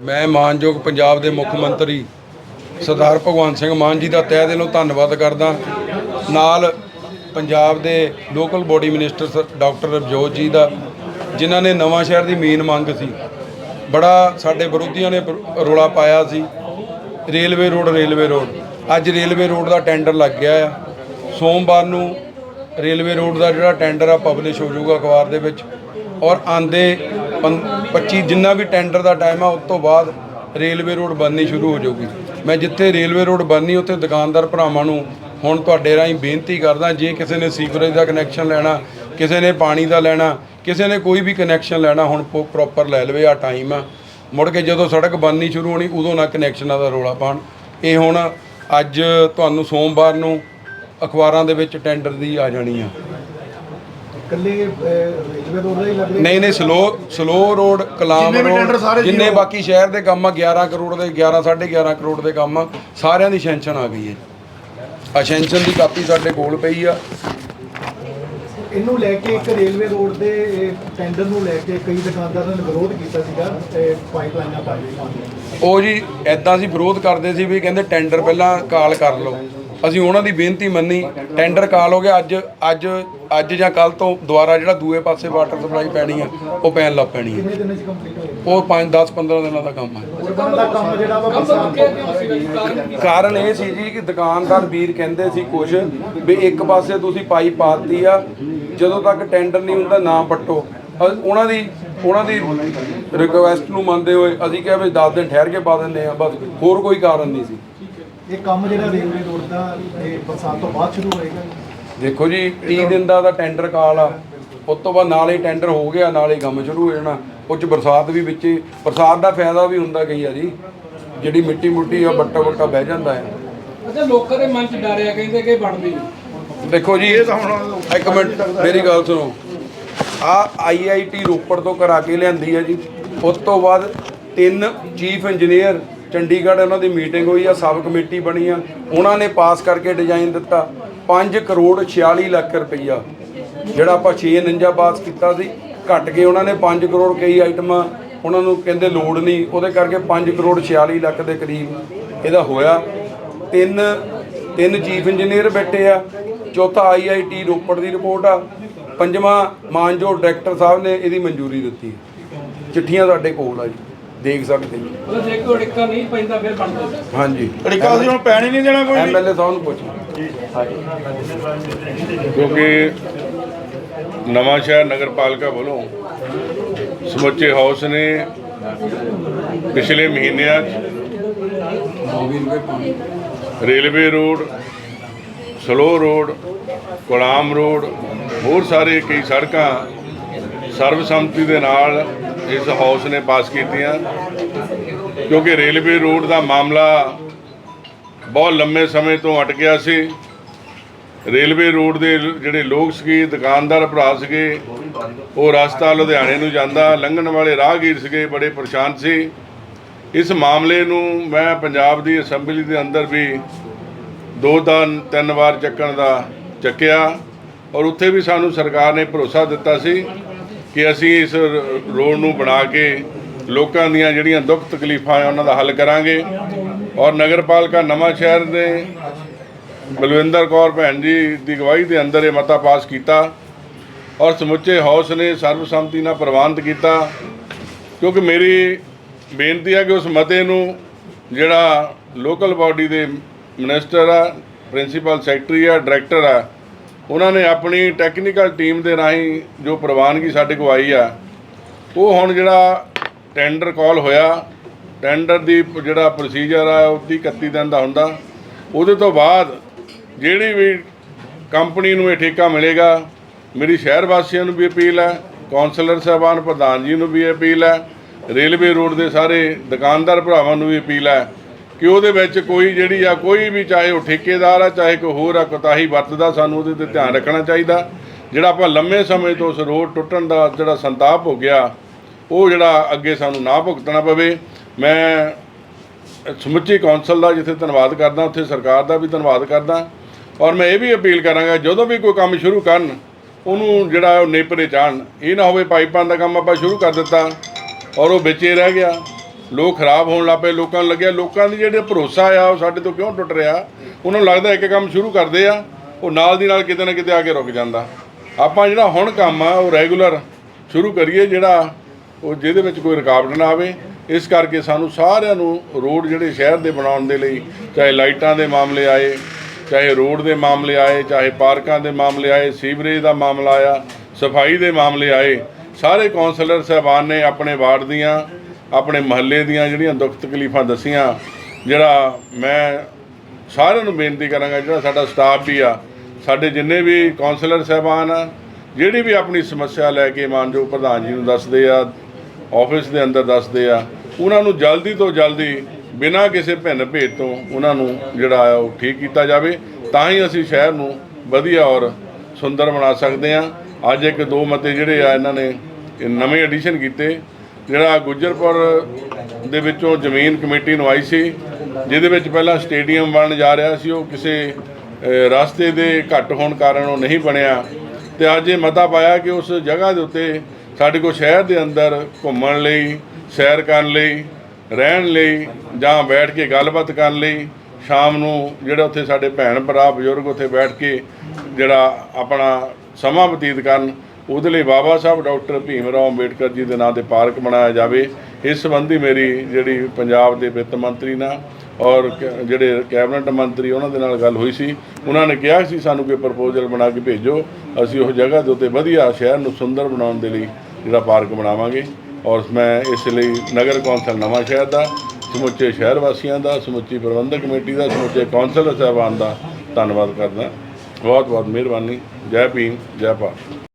ਮੈਂ ਮਾਨਯੋਗ ਪੰਜਾਬ ਦੇ ਮੁੱਖ ਮੰਤਰੀ ਸਰਦਾਰ ਭਗਵੰਤ ਸਿੰਘ ਮਾਨ ਜੀ ਦਾ ਤਹਿ ਦਿਲੋਂ ਧੰਨਵਾਦ ਕਰਦਾ ਨਾਲ ਪੰਜਾਬ ਦੇ ਲੋਕਲ ਬੋਡੀ ਮਿਨਿਸਟਰ ਸ- ਡਾਕਟਰ ਰਵਜੋਤ ਜੀ ਦਾ, ਜਿਨ੍ਹਾਂ ਨੇ ਨਵਾਂ ਸ਼ਹਿਰ ਦੀ ਮੇਨ ਮੰਗ ਸੀ। ਬੜਾ ਸਾਡੇ ਵਿਰੋਧੀਆਂ ਨੇ ਪ- ਰੌਲਾ ਪਾਇਆ ਸੀ। Railway road railway road. ਅੱਜ ਰੇਲਵੇ ਰੋਡ ਦਾ ਟੈਂਡਰ ਲੱਗ ਗਿਆ ਆ। ਸੋਮਵਾਰ ਨੂੰ ਰੇਲਵੇ ਰੋਡ ਦਾ ਜਿਹੜਾ ਟੈਂਡਰ ਆ ਪਬਲਿਸ਼ ਹੋ ਜਾਊਗਾ ਅਖਬਾਰ ਦੇ ਵਿੱਚ। ਔਰ ਆਂਦੇ 25 ਜਿੰਨਾ ਵੀ ਟੈਂਡਰ ਦਾ ਟਾਈਮ ਆ, ਉਸ ਤੋਂ ਬਾਅਦ ਰੇਲਵੇ ਰੋਡ ਬਣਨੀ ਸ਼ੁਰੂ ਹੋ ਜਾਊਗੀ। ਮੈਂ ਜਿੱਥੇ ਰੇਲਵੇ ਰੋਡ ਬਣਨੀ, ਉੱਥੇ ਦੁਕਾਨਦਾਰ ਭਰਾਵਾਂ ਨੂੰ ਹੁਣ ਤੁਹਾਡੇ ਰਾਹੀਂ ਬੇਨਤੀ ਕਰਦਾ, ਜੇ ਕਿਸੇ ਨੇ ਸੀਵਰੇਜ ਦਾ ਕਨੈਕਸ਼ਨ ਲੈਣਾ, ਕਿਸੇ ਨੇ ਪਾਣੀ ਦਾ ਲੈਣਾ, ਕਿਸੇ ਨੇ ਕੋਈ ਵੀ ਕਨੈਕਸ਼ਨ ਲੈਣਾ, ਹੁਣ ਪ੍ਰੋਪਰ ਲੈ ਲਵੇ ਆ ਟਾਈਮ ਆ। ਮੁੜ ਕੇ ਜਦੋਂ ਸੜਕ ਬਣਨੀ ਸ਼ੁਰੂ ਹੋਣੀ, ਉਦੋਂ ਨਾ ਕਨੈਕਸ਼ਨਾਂ ਦਾ ਰੋਲਾ ਪਾਣ ਇਹ ਹੁਣ ਅੱਜ ਤੁਹਾਨੂੰ ਸੋਮਵਾਰ ਨੂੰ ਅਖਬਾਰਾਂ ਦੇ ਵਿੱਚ ਟੈਂਡਰ ਦੀ ਆ ਜਾਣੀ ਆ। ਇਕੱਲੇ ਅਹ, ਰੇਲਵੇ ਰੋਡ ਦਾ ਹੀ ਲੱਗ ਰਿਹਾ ਨਹੀਂ ਨਹੀਂ slow slow road Kalam road ਜਿੰਨੇ। ਬਾਕੀ ਸ਼ਹਿਰ ਦੇ ਕੰਮ ਆ 11 ਕਰੋੜ ਦੇ 11 11.5 ਕਰੋੜ ਦੇ ਕੰਮ ਆ ਸਾਰਿਆਂ ਦੀ ਸ਼ੈਂਕਸ਼ਨ ਆ ਗਈ ਹੈ ਆ ਸ਼ੈਂਕਸ਼ਨ ਦੀ ਕਾਪੀ ਸਾਡੇ ਕੋਲ ਪਈ ਆ। ਇਹਨੂੰ ਲੈ ਕੇ ਇੱਕ ਰੇਲਵੇ ਰੋਡ ਦੇ ਟੈਂਡਰ ਨੂੰ ਲੈ ਕੇ ਕਈ ਦੁਕਾਨਦਾਰਾਂ ਨੇ ਵਿਰੋਧ ਕੀਤਾ ਸੀਗਾ ਤੇ ਪਾਈਪਲਾਈਨਾਂ ਪਾ ਦਿੱਤੀਆਂ ਉਹ ਜੀ ਐਦਾਂ ਅਸੀਂ ਵਿਰੋਧ ਕਰਦੇ ਸੀ ਵੀ ਕਹਿੰਦੇ ਟੈਂਡਰ ਪਹਿਲਾਂ ਕਾਲ ਕਰ ਲਓ। ਅਸੀਂ ਉਹਨਾਂ ਦੀ ਬੇਨਤੀ ਮੰਨੀ ਟੈਂਡਰ ਕਾਲ ਹੋ ਗਿਆ, ਅੱਜ ਅੱਜ ਅੱਜ ਜਾਂ ਕੱਲ ਤੋਂ ਦੁਬਾਰਾ ਜਿਹੜਾ ਦੂਏ ਪਾਸੇ ਵਾਟਰ ਸਪਲਾਈ ਪੈਣੀ ਆ, ਉਹ ਪੈਣ ਲੱਗ ਪੈਣੀ ਆ। ਉਹ 5 10 15 ਦਿਨਾਂ ਦਾ ਕੰਮ ਹੈ ਕਾਰਨ ਇਹ ਸੀ ਜੀ ਕਿ ਦੁਕਾਨਦਾਰ ਵੀਰ ਕਹਿੰਦੇ ਸੀ ਕੁਝ ਵੀ ਇੱਕ ਪਾਸੇ ਤੁਸੀਂ ਪਾਈਪ ਪਾਤੀ ਆ, ਜਦੋਂ ਤੱਕ ਟੈਂਡਰ ਨਹੀਂ ਹੁੰਦਾ ਨਾ ਪੱਟੋ। ਉਹਨਾਂ ਦੀ ਉਹਨਾਂ ਦੀ ਰਿਕੁਐਸਟ ਨੂੰ ਮੰਨਦੇ ਹੋਏ ਅਸੀਂ ਕਿਹਾ ਵੀ 10 ਦਿਨ ਠਹਿਰ ਕੇ ਪਾ ਦਿੰਦੇ ਆ, ਬਸ ਹੋਰ ਕੋਈ ਕਾਰਨ ਨਹੀਂ ਸੀ। ਇਹ ਕੰਮ ਜਿਹੜਾ ਰੇਲਵੇ ਰੋਡ ਦਾ ਇਹ ਬਰਸਾਤ ਤੋਂ ਬਾਅਦ ਸ਼ੁਰੂ ਹੋਏਗਾ। ਦੇਖੋ ਜੀ 30 ਦਿਨ ਦਾ ਦਾ ਟੈਂਡਰ ਕਾਲ ਆ। ਉਸ ਤੋਂ ਬਾਅਦ ਨਾਲੇ ਟੈਂਡਰ ਹੋ ਗਿਆ ਨਾਲੇ ਕੰਮ ਸ਼ੁਰੂ ਹੋ ਜਾਣਾ। ਉਹ ਚ ਬਰਸਾਤ ਵੀ ਵਿੱਚ ਬਰਸਾਤ ਦਾ ਫਾਇਦਾ ਵੀ ਹੁੰਦਾ ਕਈ ਆ ਜੀ ਜਿਹੜੀ ਮਿੱਟੀ ਮੁੱਟੀ ਆ ਬੱਟਾ ਬੱਟਾ ਬਹਿ ਜਾਂਦਾ ਹੈ ਅੱਛਾ ਲੋਕਾਂ ਦੇ ਮਨ ਚ ਡਰ ਆ ਕਹਿੰਦੇ ਕਿ ਬਣਦੀ ਨਹੀਂ। ਦੇਖੋ ਜੀ ਇੱਕ ਮਿੰਟ ਮੇਰੀ ਗੱਲ ਸੁਣੋ। ਆ ਆਈਆਈਟੀ ਰੋਪੜ ਤੋਂ ਕਰਾ ਕੇ ਲਿਆਂਦੀ ਹੈ ਜੀ। ਉਸ ਤੋਂ ਬਾਅਦ ਤਿੰਨ ਚੀਫ ਇੰਜੀਨੀਅਰ ਚੰਡੀਗੜ੍ਹ ਉਹਨਾਂ ਦੀ ਮੀਟਿੰਗ ਹੋਈ ਆ, ਸਬ ਕਮੇਟੀ ਬਣੀ ਆ। ਉਹਨਾਂ ਨੇ ਪਾਸ ਕਰਕੇ ਡਿਜ਼ਾਈਨ ਦਿੱਤਾ। 5 ਕਰੋੜ 46 ਲੱਖ ਰੁਪਈਆ, ਜਿਹੜਾ ਆਪਾਂ 649 ਪਾਸ ਕੀਤਾ ਸੀ, ਘਟ ਕੇ ਉਹਨਾਂ ਨੇ 5 ਕਰੋੜ ਕਈ ਆਈਟਮਾਂ ਉਹਨਾਂ ਨੂੰ ਕਹਿੰਦੇ ਲੋੜ ਨਹੀਂ, ਉਹਦੇ ਕਰਕੇ 5 ਕਰੋੜ 46 ਲੱਖ ਦੇ ਕਰੀਬ ਇਹਦਾ ਹੋਇਆ। ਤਿੰਨ ਤਿੰਨ ਚੀਫ ਇੰਜੀਨੀਅਰ ਬੈਠੇ ਆ। ਚੌਥਾ ਆਈਆਈਟੀ ਰੋਪੜ ਦੀ ਰਿਪੋਰਟ ਆ। ਪੰਜਵਾਂ ਮਾਨਜੋ ਡਾਇਰੈਕਟਰ ਸਾਹਿਬ ਨੇ ਇਹਦੀ ਮਨਜ਼ੂਰੀ ਦਿੱਤੀ। ਚਿੱਠੀਆਂ ਸਾਡੇ ਕੋਲ ਆ ਜੀ। ਦੇਖ ਸਕਦੇ। ਜੀ ਜੇ ਕੋਈ ਅੜਿੱਕਾ ਨਹੀਂ ਪੈਂਦਾ ਫਿਰ ਬਣਦਾ ਹਾਂਜੀ। ਅੜਿੱਕਾ ਅਸੀਂ ਹੁਣ ਪੈਣ ਹੀ ਨਹੀਂ ਦੇਣਾ ਕੋਈ? ਐਮਐਲਏ ਸਾਹਿਬ ਨੂੰ ਪੁੱਛੋ ਕਿਉਂਕਿ ਨਵਾਂ ਸ਼ਹਿਰ ਨਗਰਪਾਲਿਕਾ ਵੱਲੋਂ ਸਮੁੱਚੇ ਹਾਊਸ ਨੇ ਪਿਛਲੇ ਮਹੀਨਿਆਂ 'ਚ railway road slow road Gulam road ਹੋਰ ਸਾਰੇ ਕਈ ਸੜਕਾਂ ਸਰਬਸੰਮਤੀ ਦੇ ਨਾਲ ਇਸ ਹਾਊਸ ਨੇ ਪਾਸ ਕੀਤੀਆਂ। ਕਿਉਂਕਿ ਰੇਲਵੇ ਰੋਡ ਦਾ ਮਾਮਲਾ ਬਹੁਤ ਲੰਮੇ ਸਮੇਂ ਤੋਂ ਅਟ ਗਿਆ ਸੀ। ਰੇਲਵੇ ਰੋਡ ਦੇ ਜਿਹੜੇ ਲੋਕ ਸੀਗੇ, ਦੁਕਾਨਦਾਰ ਭਰਾ ਸੀਗੇ, ਉਹ ਰਸਤਾ ਲੁਧਿਆਣੇ ਨੂੰ ਜਾਂਦਾ, ਲੰਘਣ ਵਾਲੇ ਰਾਹਗੀਰ ਸੀਗੇ, ਬੜੇ ਪਰੇਸ਼ਾਨ ਸੀ। ਇਸ ਮਾਮਲੇ ਨੂੰ ਮੈਂ ਪੰਜਾਬ ਦੀ ਅਸੈਂਬਲੀ ਦੇ ਅੰਦਰ ਵੀ ਦੋ ਦਾ ਤਿੰਨ ਵਾਰ ਚੱਕਣ ਦਾ ਚੱਕਿਆ। ਔਰ ਉੱਥੇ ਵੀ ਸਾਨੂੰ ਸਰਕਾਰ ਨੇ ਭਰੋਸਾ ਦਿੱਤਾ ਸੀ ਕਿ ਅਸੀਂ ਇਸ ਰੋਡ ਨੂੰ ਬਣਾ ਕੇ ਲੋਕਾਂ ਦੀਆਂ ਜਿਹੜੀਆਂ ਦੁੱਖ ਤਕਲੀਫਾਂ ਆ, ਉਹਨਾਂ ਦਾ ਹੱਲ ਕਰਾਂਗੇ। ਔਰ ਨਗਰਪਾਲਿਕਾ ਨਵਾਂ ਸ਼ਹਿਰ ਦੇ ਬਲਵਿੰਦਰ ਕੌਰ ਭੈਣ ਜੀ ਦੀ ਅਗਵਾਈ ਦੇ ਅੰਦਰ ਇਹ ਮਤਾ ਪਾਸ ਕੀਤਾ। ਔਰ ਸਮੁੱਚੇ ਹਾਊਸ ਨੇ ਸਰਬਸੰਮਤੀ ਨਾਲ ਪ੍ਰਵਾਨਿਤ ਕੀਤਾ। ਕਿਉਂਕਿ ਮੇਰੀ ਬੇਨਤੀ ਹੈ ਕਿ ਉਸ ਮਤੇ ਨੂੰ ਜਿਹੜਾ ਲੋਕਲ ਬਾਡੀ ਦੇ ਮਿਨਿਸਟਰ ਆ, ਪ੍ਰਿੰਸੀਪਲ ਸੈਕਟਰੀ ਆ, ਡਾਇਰੈਕਟਰ ਆ ਉਹਨਾਂ ਨੇ ਆਪਣੀ ਟੈਕਨੀਕਲ ਟੀਮ ਦੇ ਰਾਹੀਂ ਜੋ ਪ੍ਰਵਾਨਗੀ ਸਾਡੇ ਕੋਲ ਆਈ ਆ, ਉਹ ਹੁਣ ਜਿਹੜਾ ਟੈਂਡਰ ਕਾਲ ਹੋਇਆ ਟੈਂਡਰ ਦੀ ਜਿਹੜਾ ਪ੍ਰੋਸੀਜਰ ਆ, ਉਹ 30 31 ਦਿਨ ਦਾ ਹੁੰਦਾ। ਉਹਦੇ ਤੋਂ ਬਾਅਦ ਜਿਹੜੀ ਵੀ ਕੰਪਨੀ ਨੂੰ ਇਹ ਠੇਕਾ ਮਿਲੇਗਾ, ਮੇਰੀ ਸ਼ਹਿਰ ਵਾਸੀਆਂ ਨੂੰ ਵੀ ਅਪੀਲ ਹੈ, ਕੌਂਸਲਰ ਸਾਹਿਬਾਨ, ਪ੍ਰਧਾਨ ਜੀ ਨੂੰ ਵੀ ਅਪੀਲ ਹੈ, ਰੇਲਵੇ ਰੋਡ ਦੇ ਸਾਰੇ ਦੁਕਾਨਦਾਰ ਭਰਾਵਾਂ ਨੂੰ ਵੀ ਅਪੀਲ ਹੈ ਕਿ ਉਹਦੇ ਵਿੱਚ ਕੋਈ ਜਿਹੜੀ ਆ ਕੋਈ ਵੀ ਚਾਹੇ ਉਹ ਠੇਕੇਦਾਰ ਆ, ਚਾਹੇ ਕੋਈ ਹੋਰ ਆ, ਕੋਤਾਹੀ ਵਰਤਦਾ, ਸਾਨੂੰ ਉਹਦੇ ਤੇ ਧਿਆਨ ਰੱਖਣਾ ਚਾਹੀਦਾ। ਜਿਹੜਾ ਆਪਾਂ ਲੰਮੇ ਸਮੇਂ ਤੋਂ ਉਸ ਰੋਡ ਟੁੱਟਣ ਦਾ ਜਿਹੜਾ ਸੰਤਾਪ ਹੋ ਗਿਆ, ਉਹ ਜਿਹੜਾ ਅੱਗੇ ਸਾਨੂੰ ਨਾ ਭੁਗਤਣਾ ਪਵੇ। ਮੈਂ ਸਮੁੱਚੀ ਕੌਂਸਲ ਦਾ ਜਿੱਥੇ ਧੰਨਵਾਦ ਕਰਦਾ, ਉੱਥੇ ਸਰਕਾਰ ਦਾ ਵੀ ਧੰਨਵਾਦ ਕਰਦਾ। ਔਰ ਮੈਂ ਇਹ ਵੀ ਅਪੀਲ ਕਰਾਂਗਾ, ਜਦੋਂ ਵੀ ਕੋਈ ਕੰਮ ਸ਼ੁਰੂ ਕਰਨ, ਉਹਨੂੰ ਜਿਹੜਾ ਉਹ ਨੇਪਰੇ ਚਾਣ ਇਹ ਨਾ ਹੋਵੇ ਪਾਈਪਾਂ ਦਾ ਕੰਮ ਆਪਾਂ ਸ਼ੁਰੂ ਕਰ ਦਿੱਤਾ, ਔਰ ਉਹ ਵਿੱਚ ਰਹਿ ਗਿਆ। ਲੋਕ ਖਰਾਬ ਹੋਣ ਲੱਗ ਪਏ, ਲੋਕਾਂ ਨੂੰ ਲੱਗਿਆ, ਲੋਕਾਂ ਦੀ ਜਿਹੜੇ ਭਰੋਸਾ ਆ, ਉਹ ਸਾਡੇ ਤੋਂ ਕਿਉਂ ਟੁੱਟ ਰਿਹਾ? ਉਹਨਾਂ ਨੂੰ ਲੱਗਦਾ ਇੱਕ ਕੰਮ ਸ਼ੁਰੂ ਕਰਦੇ ਆ, ਉਹ ਨਾਲ ਦੀ ਨਾਲ ਕਿਤੇ ਨਾ ਕਿਤੇ ਆ ਕੇ ਰੁਕ ਜਾਂਦਾ। ਆਪਾਂ ਜਿਹੜਾ ਹੁਣ ਕੰਮ ਆ, ਉਹ ਰੈਗੂਲਰ ਸ਼ੁਰੂ ਕਰੀਏ, ਜਿਹੜਾ ਉਹ ਜਿਹਦੇ ਵਿੱਚ ਕੋਈ ਰੁਕਾਵਟ ਨਾ ਆਵੇ, ਇਸ ਕਰਕੇ ਸਾਨੂੰ ਸਾਰਿਆਂ ਨੂੰ ਰੋਡ ਜਿਹੜੇ ਸ਼ਹਿਰ ਦੇ ਬਣਾਉਣ ਦੇ ਲਈ, ਚਾਹੇ ਲਾਈਟਾਂ ਦੇ ਮਾਮਲੇ ਆਏ, ਚਾਹੇ ਰੋਡ ਦੇ ਮਾਮਲੇ ਆਏ, ਚਾਹੇ ਪਾਰਕਾਂ ਦੇ ਮਾਮਲੇ ਆਏ, ਸੀਵਰੇਜ ਦਾ ਮਾਮਲਾ ਆਇਆ, ਸਫ਼ਾਈ ਦੇ ਮਾਮਲੇ ਆਏ, ਸਾਰੇ ਕੌਂਸਲਰ ਸਾਹਿਬਾਨ ਨੇ ਆਪਣੇ ਵਾਰਡ ਦੀਆਂ ਆਪਣੇ ਮਹੱਲੇ ਦੀਆਂ ਜਿਹੜੀਆਂ ਦੁੱਖ ਤਕਲੀਫਾਂ ਦੱਸੀਆਂ, ਜਿਹੜਾ ਮੈਂ ਸਾਰਿਆਂ ਨੂੰ ਬੇਨਤੀ ਕਰਾਂਗਾ, ਜਿਹੜਾ ਸਾਡਾ ਸਟਾਫ ਵੀ ਆ, ਸਾਡੇ ਜਿੰਨੇ ਵੀ ਕੌਂਸਲਰ ਸਾਹਿਬਾਨ ਆ, ਜਿਹੜੀ ਵੀ ਆਪਣੀ ਸਮੱਸਿਆ ਲੈ ਕੇ ਮਾਨਯੋਗ ਪ੍ਰਧਾਨ ਜੀ ਨੂੰ ਦੱਸਦੇ ਆ ਆਫਿਸ ਦੇ ਅੰਦਰ ਦੱਸਦੇ ਆ, ਉਹਨਾਂ ਨੂੰ ਜਲਦੀ ਤੋਂ ਜਲਦੀ ਬਿਨਾਂ ਕਿਸੇ ਭਿੰਨ ਭੇਦ ਤੋਂ ਉਹਨਾਂ ਨੂੰ ਜਿਹੜਾ ਆ ਉਹ ਠੀਕ ਕੀਤਾ ਜਾਵੇ, ਤਾਂ ਹੀ ਅਸੀਂ ਸ਼ਹਿਰ ਨੂੰ ਵਧੀਆ ਔਰ ਸੁੰਦਰ ਬਣਾ ਸਕਦੇ ਆ। ਅੱਜ ਇੱਕ ਦੋ ਮਤੇ ਜਿਹੜੇ ਆ, ਇਹਨਾਂ ਨੇ ਨਵੇਂ ਐਡੀਸ਼ਨ ਕੀਤੇ ਜਿਹੜਾ ਗੁੱਜਰਪੁਰ ਦੇ ਵਿੱਚੋਂ ਜ਼ਮੀਨ ਕਮੇਟੀ ਨੂੰ ਆਈ ਸੀ, ਜਿਹਦੇ ਵਿੱਚ ਪਹਿਲਾਂ ਸਟੇਡੀਅਮ ਬਣਨ ਜਾ ਰਿਹਾ ਸੀ, ਉਹ ਕਿਸੇ ਰਸਤੇ ਦੇ ਘੱਟ ਹੋਣ ਕਾਰਨ ਉਹ ਨਹੀਂ ਬਣਿਆ। ਤੇ ਅੱਜ ਇਹ ਮਤਾ ਪਾਇਆ ਕਿ ਉਸ ਜਗ੍ਹਾ ਦੇ ਉੱਤੇ ਸਾਡੇ ਕੋਲ ਸ਼ਹਿਰ ਦੇ ਅੰਦਰ ਘੁੰਮਣ ਲਈ, ਸੈਰ ਕਰਨ ਲਈ, ਰਹਿਣ ਲਈ, ਜਾਂ ਬੈਠ ਕੇ ਗੱਲਬਾਤ ਕਰਨ ਲਈ, ਸ਼ਾਮ ਨੂੰ ਜਿਹੜਾ ਉੱਥੇ ਸਾਡੇ ਭੈਣ ਭਰਾ ਬਜ਼ੁਰਗ ਉੱਥੇ ਬੈਠ ਕੇ ਜਿਹੜਾ ਆਪਣਾ ਸਮਾਂ ਬਤੀਤ ਕਰਨ ਉਹਦੇ ਲਈ ਬਾਬਾ ਸਾਹਿਬ ਡਾਕਟਰ ਭੀਮ ਰਾਓ ਅੰਬੇਡਕਰ ਜੀ ਦੇ ਨਾਂ ਤੇ ਪਾਰਕ ਬਣਾਇਆ ਜਾਵੇ। ਇਸ ਸੰਬੰਧੀ ਮੇਰੀ ਜਿਹੜੀ ਪੰਜਾਬ ਦੇ ਵਿੱਤ ਮੰਤਰੀ ਨਾਲ ਔਰ ਕ- ਜਿਹੜੇ ਕੈਬਨਿਟ ਮੰਤਰੀ ਉਹਨਾਂ ਦੇ ਨਾਲ ਗੱਲ ਹੋਈ ਸੀ। ਉਹਨਾਂ ਨੇ ਕਿਹਾ ਸੀ ਸਾਨੂੰ ਕੋਈ ਪ੍ਰਪੋਜ਼ਲ ਬਣਾ ਕੇ ਭੇਜੋ। ਅਸੀਂ ਉਸ ਜਗ੍ਹਾ ਦੇ ਉੱਤੇ ਵਧੀਆ ਸ਼ਹਿਰ ਨੂੰ ਸੁੰਦਰ ਬਣਾਉਣ ਦੇ ਲਈ ਜਿਹੜਾ ਪਾਰਕ ਬਣਾਵਾਂਗੇ। ਔਰ ਮੈਂ ਇਸ ਲਈ ਨਗਰ ਕੌਂਸਲ ਨਵਾਂ ਸ਼ਹਿਰ ਦਾ, ਸਮੁੱਚੇ ਸ਼ਹਿਰ ਵਾਸੀਆਂ ਦਾ, ਸਮੁੱਚੀ ਪ੍ਰਬੰਧਕ ਕਮੇਟੀ ਦਾ, ਸਮੁੱਚੇ ਕੌਂਸਲਰ ਸਾਹਿਬਾਨ ਦਾ ਧੰਨਵਾਦ ਕਰਦਾ। ਬਹੁਤ ਬਹੁਤ ਮਿਹਰਬਾਨੀ। ਜੈ ਭੀਮ, ਜੈ ਭਾਰਤ।